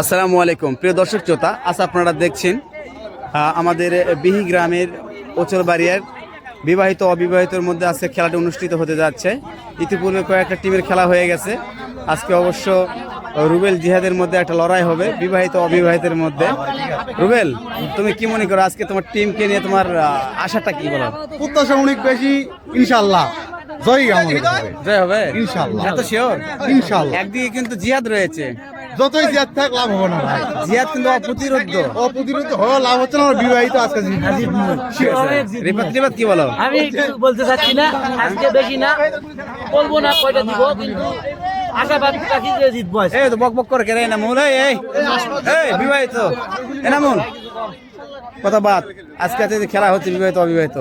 আসসালামু আলাইকুম। প্রিয় দর্শক শ্রোতা আজ আপনারা দেখছেন আমাদের বিহি গ্রামের ওচরবাড়িয়ার বিবাহিত অবিবাহিতর মধ্যে আজকে খেলাটি অনুষ্ঠিত হতে যাচ্ছে। ইতিপূর্বে কয়েকটা টিমের খেলা হয়ে গেছে। আজকে অবশ্য রুবেল জিহাদের মধ্যে একটা লড়াই হবে বিবাহিত অবিবাহিতের মধ্যে। রুবেল তুমি কি মনে করো আজকে তোমার টিমকে নিয়ে তোমার আশাটা কি বলো? প্রত্যাশা অনেক বেশি ইনশাল্লাহ জয়ী। জয় হবে? ইনশাআল্লাহ। এত শিওর ইনশাআল্লাহ। একদিকে কিন্তু জিহাদ রয়েছে যতই জেদ থাক লাভ হবে না ভাই। জিহাদ কিন্তু অপ্রতিরোধ। অপ্রতিরোধ হওয়া লাভ হচ্ছে না বিবাহিত আজকে রিপাত রিপাত কি বলো? আমি বলতে চাচ্ছি না আজকে বেশি না। বলব না কয়টা দিব কিন্তু আশাবাদ রাখি যে জিতবো এই তো বক বক করে কেন এনামুল এই এই। এই বিবাহিত। এনামুল কথা বাদ। আজকে যে খেলা হচ্ছে বিবাহিত অবিবাহিত।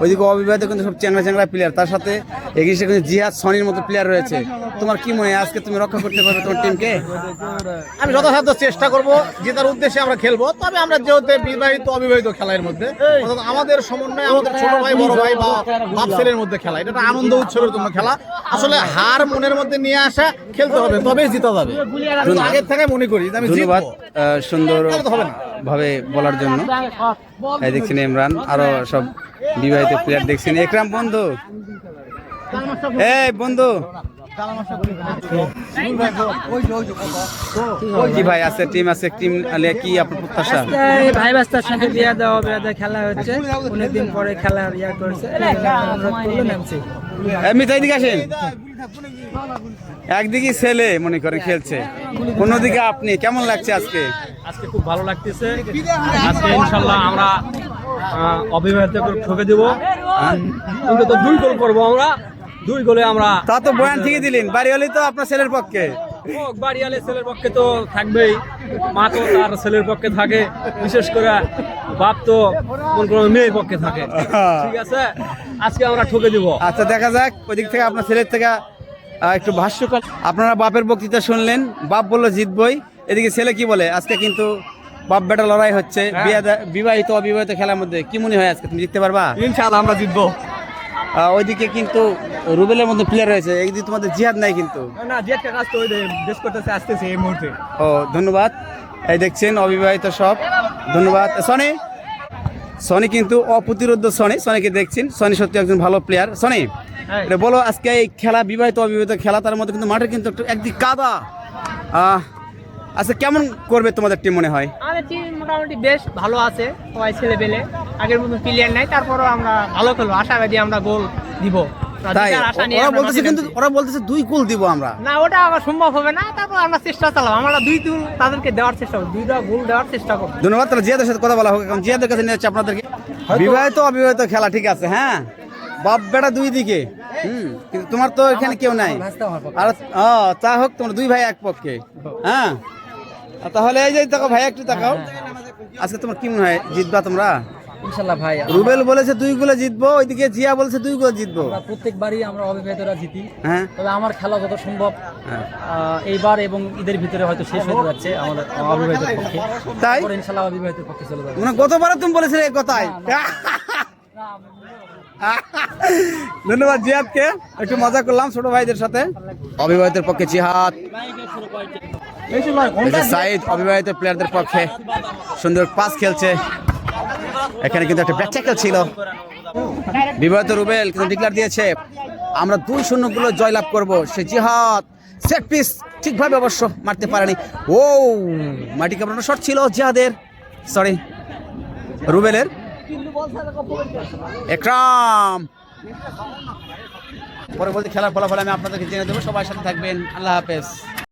ওইদিকে অবিবাহিত কিন্তু সব চ্যাংরা চ্যাংরা প্লেয়ার তার সাথে এগিয়ে কিন্তু জিহাদ সনির মতো প্লেয়ার রয়েছে। তোমার কি মনে হয় আজকে তুমি রক্ষা করতে পারবে তোমার টিমকে আমি যথাসাধ্য চেষ্টা করব জেতার উদ্দেশ্যে আমরা খেলব তবে আমরা যেহেতু বিবাহিত অবিবাহিত খেলার মধ্যে আমাদের সমন্বয় আমাদের ছোট ভাই বড় ভাই বা বাপ ছেলের মধ্যে খেলা এটা একটা আনন্দ উৎসবের জন্য খেলা। আসলে হার মনের মধ্যে নিয়ে আসা খেলতে হবে তবেই জিতা যাবে। আগের থেকে মনে করি আমি ধন্যবাদ সুন্দর হবে না। ভাবে বলার জন্য। এই দেখছেন ইমরান আরও সব বিবাহিত প্লেয়ার দেখছেন। একরাম বন্ধু। এই বন্ধু। কি ভাই আছে? টিম আছে? টিম কি আপনার প্রত্যাশা? ভাই বাস্তার সাথে বিয়া দেওয়া বিয়া খেলা হচ্ছে। অনেকদিন পরে খেলা ইয়া করছে। দিকে আসেন। একদিকে ছেলে মনে করে খেলছে অন্যদিকে আপনি কেমন লাগছে আজকে? আজকে খুব ভালো লাগতেছে। আজকে ইনশাল্লাহ আমরা অবিবাহিত করে ঠকে দেব। অন্তত দুই গোল করব আমরা। দুই গোলে আমরা তা তো বয়ান ঠিকই দিলেন বাড়ি হলেই তো আপনার ছেলের পক্ষে। ও, বাড়িয়ালে ছেলের পক্ষে তো থাকবেই। মা তো তার ছেলের পক্ষে থাকে বিশেষ করে বাপ তো কোন কোন মেয়ের পক্ষে থাকে। ঠিক আছে? আজকে আমরা ঠকে দেব। আচ্ছা দেখা যাক। ওই দিক থেকে আপনার ছেলের থেকে একটু ভাষ্যকার। আপনারা বাপের বক্তৃতা শুনলেন বাপ বলল জিতবই এদিকে ছেলে কি বলে আজকে কিন্তু বাপ বেটা লড়াই হচ্ছে। বিবাহিত অবিবাহিত খেলার মধ্যে কি মনে হয় আজকে? তুমি জিততে পারবা? ইনশাআল্লাহ আমরা জিতবো। ওইদিকে কিন্তু রুবেলের মধ্যে প্লেয়ার রয়েছে। এইদিকে তোমাদের জিহাদ নাই কিন্তু। না জেটকে কাজ তো দেশ করতেছে আসতেছে এই মুহূর্তে। ও ধন্যবাদ। এই দেখছেন অবিবাহিত সব। ধন্যবাদ। সনি? সনি কিন্তু অপ্রতিরোধ সনি। সনিকে দেখছেন। সনি সত্যি একজন ভালো প্লেয়ার সনি এটা বলো আজকে এই খেলা বিবাহিত অবিবাহিত খেলা তার মধ্যে কিন্তু মাঠে কিন্তু একটু একদিক কাদা। আচ্ছা কেমন করবে তোমাদের টিম মনে হয়? আমাদের টিম মোটামুটি বেশ ভালো আছে সবাই ছেলে পেলে আগের মতো প্লেয়ার নাই তারপরও আমরা ভালো খেলব। আশাবাদী আমরা গোল দিব। তাই? ওরা বলতেছে কিন্তু ওরা বলতেছে দুই গোল দিব আমরা। না ওটা আবার সম্ভব হবে না তারপর আমরা চেষ্টা চালাবো। আমরা দুই দুল তাদেরকে দেওয়ার চেষ্টা করব দুইটা গোল দেওয়ার চেষ্টা করব। ধন্যবাদ তাহলে জিয়াদের সাথে কথা বলা হোক এখন জিয়াদের কাছে নিয়ে যাচ্ছে আপনাদেরকে। বিবাহিত অবিবাহিত খেলা ঠিক আছে হ্যাঁ? বাপ বেটা দুই দিকে। হুম কিন্তু তোমার তো এখানে কেউ নাই। আর ও তা হোক তোমার দুই ভাই এক পক্ষে। হ্যাঁ? তাহলে এই যে তাকাও ভাই একটু তাকাও। আজকে তোমার কি মনে হয় জিতবা তোমরা? ইনশাল্লাহ ভাই রুবেল বলেছে দুই গোলে জিতবো ওইদিকে জিয়া বলেছে দুই গোলে জিতবো প্রত্যেকবারই আমরা অবিবাহিতরা জিতি। হ্যাঁ। তবে আমার খেলা যত সম্ভব হ্যাঁ। এইবার এবং ঈদের ভিতরে হয়তো শেষ হতে যাচ্ছে আমাদের অবিবাহিতের পক্ষে। তাই? ইনশাল্লাহ অবিবাহিতের পক্ষে চলে যাবে। মানে গতবারে তুমি বলেছিলে এই কথাই। ধন্যবাদ জিহাদকে একটু মজা করলাম ছোট ভাইদের সাথে। অবিবাহিতের পক্ষে জিহাদ। সাইদ অবিবাহিত প্লেয়ারদের পক্ষে সুন্দর পাস খেলছে। এখানে কিন্তু একটা ব্যাক ছিল। বিবাহিত রুবেল কিন্তু ডিক্লার দিয়েছে, আমরা দুই শূন্যগুলো জয়লাভ করব। সে জিহাদ, সেট পিস ঠিকভাবে অবশ্য মারতে পারেনি। ও, মাটি কামড়ানো শট ছিল জিহাদের সরি রুবেলের। একরাম। পরবর্তী খেলার ফলাফল আমি আপনাদেরকে জেনে দেবো। সবার সাথে থাকবেন। আল্লাহ হাফেজ।